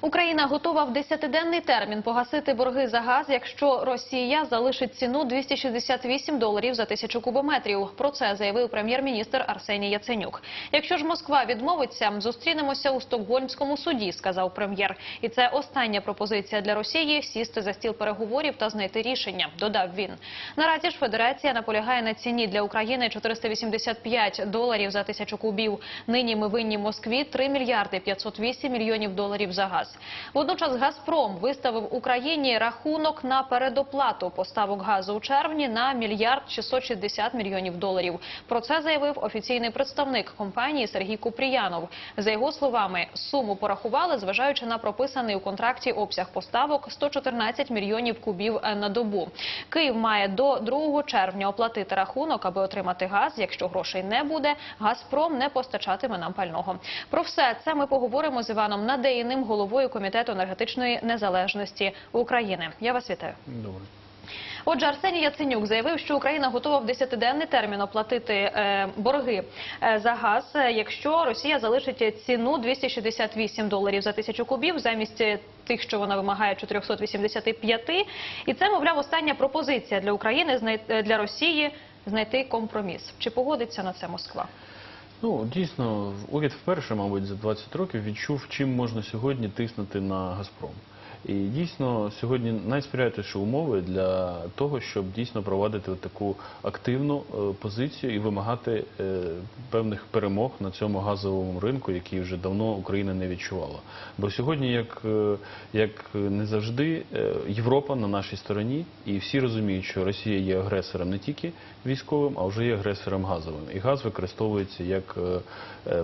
Україна готова в 10-денний термін погасити борги за газ, якщо Росія залишить ціну 268 доларів за тисячу кубометрів. Про це заявив прем'єр-міністр Арсеній Яценюк. Якщо ж Москва відмовиться, зустрінемося у Стокгольмському суді, сказав прем'єр. І це остання пропозиція для Росії сісти за стіл переговорів та знайти рішення. Додав він. Наразі ж Федерація наполягає на ціні для України 485 доларів за тисячу кубів. Нині ми винні Москві 3 мільярди 508 мільйонів доларів за газ. Водночас Газпром виставив Україні рахунок на передоплату поставок газу у червні на мільярд 660 мільйонів доларів. Про це заявив офіційний представник компанії Сергій Купріянов. За його словами, суму порахували, зважаючи на прописаний у контракті обсяг поставок 114 мільйонів кубів на добу. Київ має до 2 червня оплатити рахунок, аби отримати газ. Якщо грошей не буде, Газпром не постачатиме нам пального. Про все це ми поговоримо з Іваном Надеїним, головою комітету енергетичної незалежності України. Я вас вітаю. Добре. Отже, Арсеній Яценюк заявив, що Україна готова в 10-денний термін оплатити е, борги е, за газ, е, якщо Росія залишить ціну 268 доларів за тисячу кубів замість тих, що вона вимагає 485. І це, мовляв, остання пропозиція для України для Росії знайти компроміс. Чи погодиться на це Москва? Ну, дійсно, уряд вперше, мабуть, за 20 років відчув, чим можна сьогодні тиснути на Газпром. І дійсно сьогодні найсприятливіші умови для того, щоб дійсно провадити таку активну е, позицію і вимагати е, певних перемог на цьому газовому ринку, який вже давно Україна не відчувала. Бо сьогодні, як, е, як не завжди, Європа на нашій стороні, і всі розуміють, що Росія є агресором не тільки військовим, а вже є агресором газовим. І газ використовується як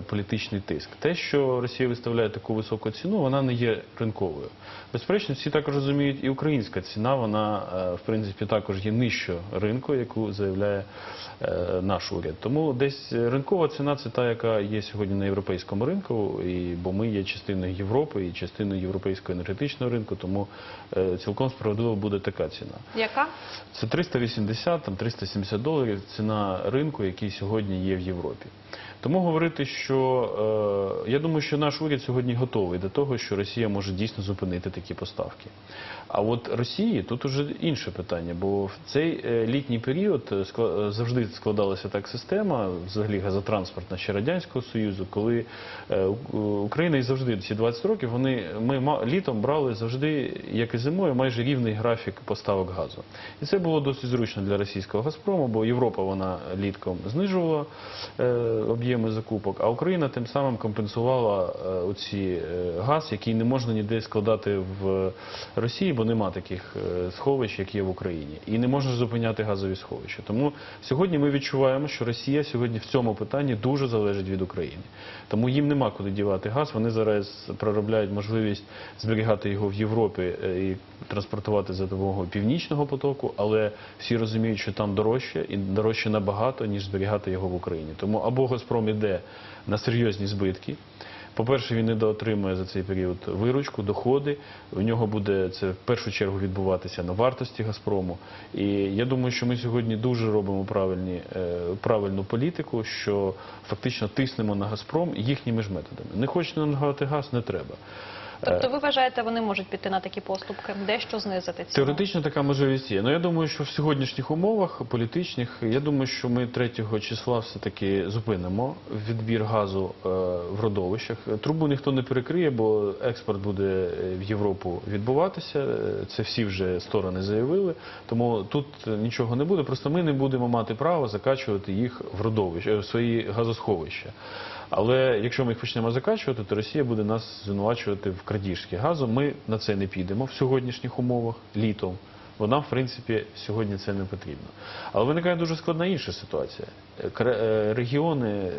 політичний тиск. Те, що Росія виставляє таку високу ціну, вона не є ринковою. Безперечно, всі також розуміють, і українська ціна, вона е, в принципі також є нижчою ринку, яку заявляє е, наш уряд. Тому десь ринкова ціна це та, яка є сьогодні на європейському ринку, і бо ми є частиною Європи і частиною європейського енергетичного ринку, тому е, цілком справедливо буде така ціна. Яка? Це 380, там 370 доларів ціна ринку, який сьогодні є в Європі. Тому говорити, що е, я думаю, що наш уряд сьогодні готовий до того, що Росія може дійсно зупинити такі поставки. А от Росії тут уже інше питання, бо в цей е, літній період е, завжди складалася так система, взагалі газотранспортна ще радянського союзу, коли Україна і завжди ці 20 років вони ми літом брали завжди, як і зимою, майже рівний графік поставок газу. І це було досить зручно для російського Газпрому, бо Європа вона літком знижувала е, об'єми закупок, а Україна тим самим компенсувала е, оці е, газ, який не можна ніде складати в Росії, бо нема таких е, сховищ, як є в Україні, і не можна зупиняти газові сховища. Тому сьогодні ми відчуваємо, що Росія сьогодні в цьому питанні дуже залежить від України. Тому їм нема куди дівати газ. Вони зараз проробляють можливість зберігати його в Європі і транспортувати за допомогою північного потоку, але всі розуміють, що там дорожче і дорожче набагато, ніж зберігати його в Україні. Тому або Газпром іде на серйозні збитки. По-перше, він недоотримує за цей період виручку, доходи. У нього буде це в першу чергу відбуватися на вартості Газпрому. І я думаю, що ми сьогодні дуже робимо правильні, е, правильну політику, що фактично тиснемо на Газпром їхніми ж методами. Не хочете надавати газ, не треба. Тобто ви вважаєте, вони можуть піти на такі поступки, дещо знизити ціну? Теоретично така можливість є. Ну я думаю, що в сьогоднішніх умовах політичних, я думаю, що ми 3 числа все-таки зупинимо відбір газу е, в родовищах. Трубу ніхто не перекриє, бо експорт буде е, в Європу відбуватися. Е, Це всі вже сторони заявили. Тому тут нічого не буде. Просто ми не будемо мати права закачувати їх в родовища, е, в свої газосховища. Але якщо ми їх почнемо закачувати, то Росія буде нас звинувачувати в крадіжці газу. Ми на це не підемо в сьогоднішніх умовах літом. Бо нам, в принципі, сьогодні це не потрібно. Але виникає дуже складна інша ситуація. Е, Регіони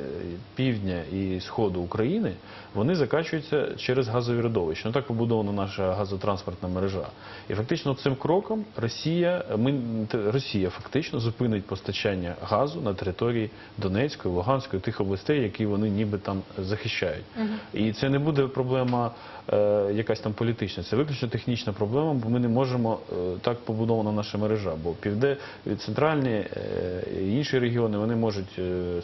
півдня і сходу України вони закачуються через газові родовища. Ну так побудована наша газотранспортна мережа. І фактично цим кроком Росія, ми, Росія фактично зупинить постачання газу на території Донецької, Луганської, тих областей, які вони ніби там захищають. І це не буде проблема е, якась там політична, це виключно технічна проблема, бо ми не можемо е, так побудована наша мережа. Бо півде центральні е, і інші регіони вони можуть е,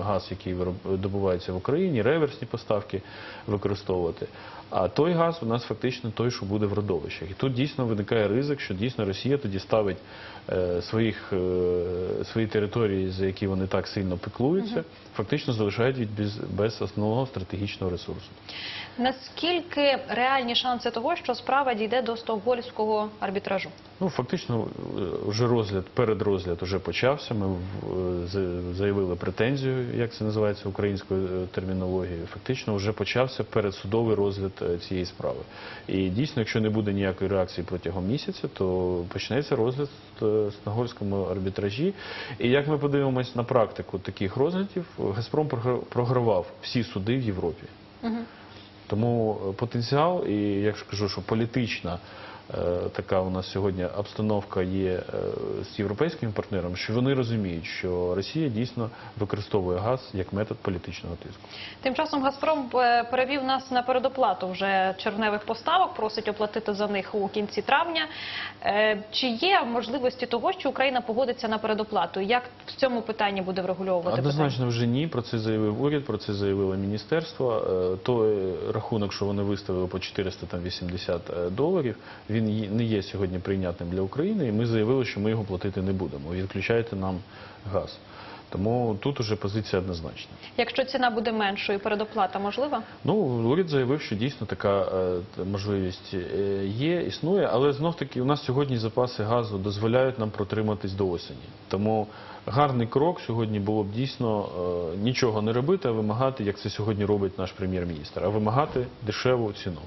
газ, який добувається в Україні, реверсні поставки використовувати. А той газ у нас фактично той, що буде в родовищах. І тут дійсно виникає ризик, що дійсно Росія тоді ставить е, своїх, е, свої території, за які вони так сильно пеклуються, фактично залишають від без, без основного стратегічного ресурсу. Наскільки реальні шанси того, що справа дійде до стокгольмського арбітражу? Ну, фактично, е, вже розгляд, передрозгляд вже почався. Ми е, з- заявили претензію, як це називається українською е, термінологією. Фактично, вже почався передсудовий розгляд цієї справи. І дійсно, якщо не буде ніякої реакції протягом місяця, то почнеться розгляд в Стокгольмському арбітражі. І як ми подивимось на практику таких розглядів, Газпром програ- програвав всі суди в Європі. Тому потенціал, і я кажу, що політична така у нас сьогодні обстановка є е, з європейськими партнерами, що вони розуміють, що Росія дійсно використовує газ як метод політичного тиску. Тим часом Газпром е, перевів нас на передоплату вже червневих поставок, просить оплатити за них у кінці травня. Е, Чи є можливості того, що Україна погодиться на передоплату? Як в цьому питанні буде врегульовувати питання? Однозначно вже ні. Про це заявив уряд, про це заявило міністерство. Е, Той рахунок, що вони виставили по 480 е, доларів, він не є сьогодні прийнятним для України, і ми заявили, що ми його платити не будемо. Відключайте нам газ. Тому тут уже позиція однозначна. Якщо ціна буде меншою, передоплата можлива? Ну, уряд заявив, що дійсно така е, можливість е, є, існує, але знов таки у нас сьогодні запаси газу дозволяють нам протриматись до осені. Тому гарний крок сьогодні було б дійсно е, нічого не робити, а вимагати, як це сьогодні робить наш прем'єр-міністр, а вимагати дешеву ціну.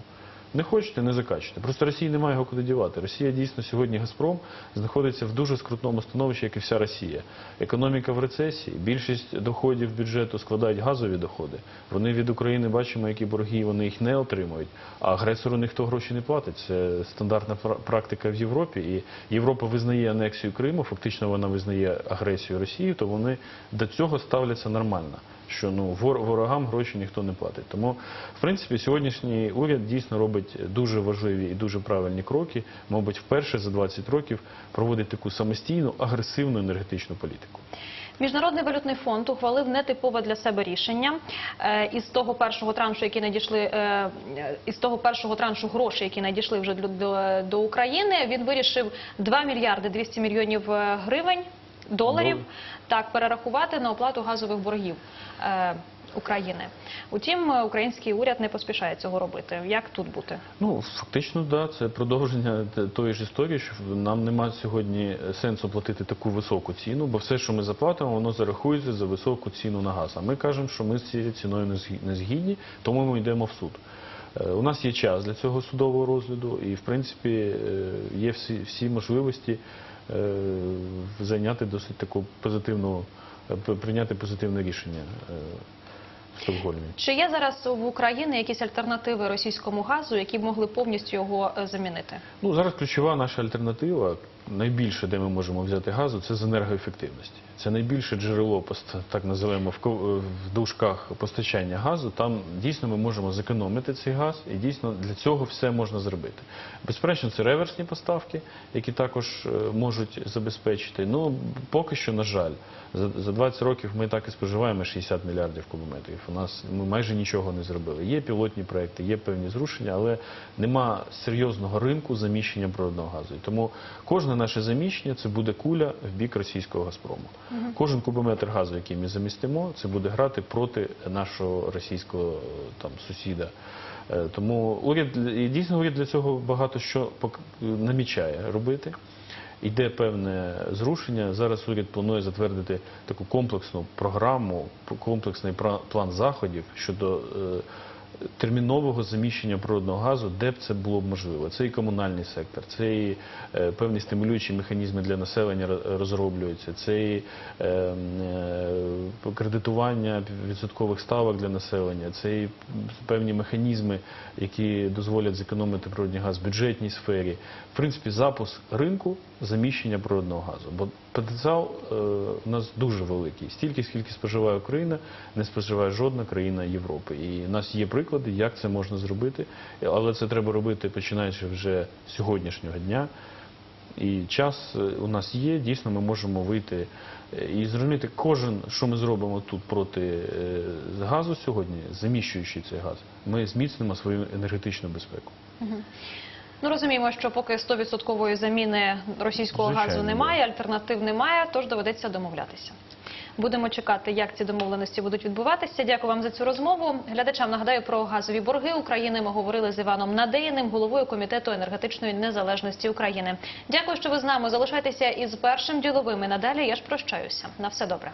Не хочете, не закачуйте. Просто Росії немає його куди дівати. Росія дійсно сьогодні Газпром знаходиться в дуже скрутному становищі, як і вся Росія. Економіка в рецесії, більшість доходів бюджету складають газові доходи. Вони від України бачимо, які борги, вони їх не отримують. А агресору ніхто гроші не платить. Це стандартна практика в Європі. І Європа визнає анексію Криму, фактично вона визнає агресію Росії, то вони до цього ставляться нормально. Що ну ворогам гроші ніхто не платить. Тому, в принципі, сьогоднішній уряд дійсно робить дуже важливі і дуже правильні кроки. Мабуть, вперше за 20 років проводить таку самостійну агресивну енергетичну політику. Міжнародний валютний фонд ухвалив нетипове для себе рішення. Е, Із того першого траншу, які надійшли е, із того першого траншу грошей, які надійшли вже до, до, до України, він вирішив 2 мільярди 200 мільйонів е, гривень доларів так перерахувати на оплату газових боргів. е, України. Утім, е, український уряд не поспішає цього робити. Як тут бути? Ну, фактично, да, це продовження тої ж історії, що нам немає сьогодні сенсу платити таку високу ціну, бо все, що ми заплатимо, воно зарахується за високу ціну на газ. А ми кажемо, що ми з цією ціною не згі- не згідні, тому ми йдемо в суд. Е, У нас є час для цього судового розгляду, і в принципі е, є всі, всі можливості е, зайняти досить таку позитивну, е, прийняти позитивне рішення е, в Стокгольмі. Чи є зараз в Україні якісь альтернативи російському газу, які б могли повністю його е, замінити? Ну, зараз ключова наша альтернатива, найбільше, де ми можемо взяти газу, це з енергоефективності. Це найбільше джерело, так називаємо в ко- дужках постачання газу. Там дійсно ми можемо зекономити цей газ, і дійсно для цього все можна зробити. Безперечно, це реверсні поставки, які також е, можуть забезпечити. Ну, поки що, на жаль, за, за 20 років ми так і споживаємо 60 мільярдів кубометрів. У нас ми майже нічого не зробили. Є пілотні проекти, є певні зрушення, але нема серйозного ринку заміщення природного газу. І тому кожне наше заміщення це буде куля в бік російського Газпрому. Кожен кубометр газу, який ми замістимо, це буде грати проти нашого російського там сусіда. Е, Тому уряд і дійсно уряд для цього багато що намічає робити. Йде певне зрушення. Зараз уряд планує затвердити таку комплексну програму, комплексний план заходів щодо е, термінового заміщення природного газу, де б це було б можливо. Це і комунальний сектор, це і е, певні стимулюючі механізми для населення ро- розроблюються, це і е, е, кредитування відсоткових ставок для населення, це і певні механізми, які дозволять зекономити природний газ в бюджетній сфері. В принципі, запуск ринку заміщення природного газу. Бо потенціал е, у нас дуже великий. Стільки, скільки споживає Україна, не споживає жодна країна Європи. І у нас є приклади, як це можна зробити, але це треба робити починаючи вже з сьогоднішнього дня. І час е, у нас є, дійсно ми можемо вийти і зрозуміти кожен, що ми зробимо тут проти е, газу сьогодні, заміщуючи цей газ, ми зміцнимо свою енергетичну безпеку. Ну розуміємо, що поки 100% заміни російського Звичайно, газу немає, альтернатив немає, тож доведеться домовлятися. Будемо чекати, як ці домовленості будуть відбуватися. Дякую вам за цю розмову. Глядачам нагадаю про газові борги України. Ми говорили з Іваном Надеїним, головою комітету енергетичної незалежності України. Дякую, що ви з нами залишайтеся із першим діловим. І надалі я ж прощаюся. На все добре.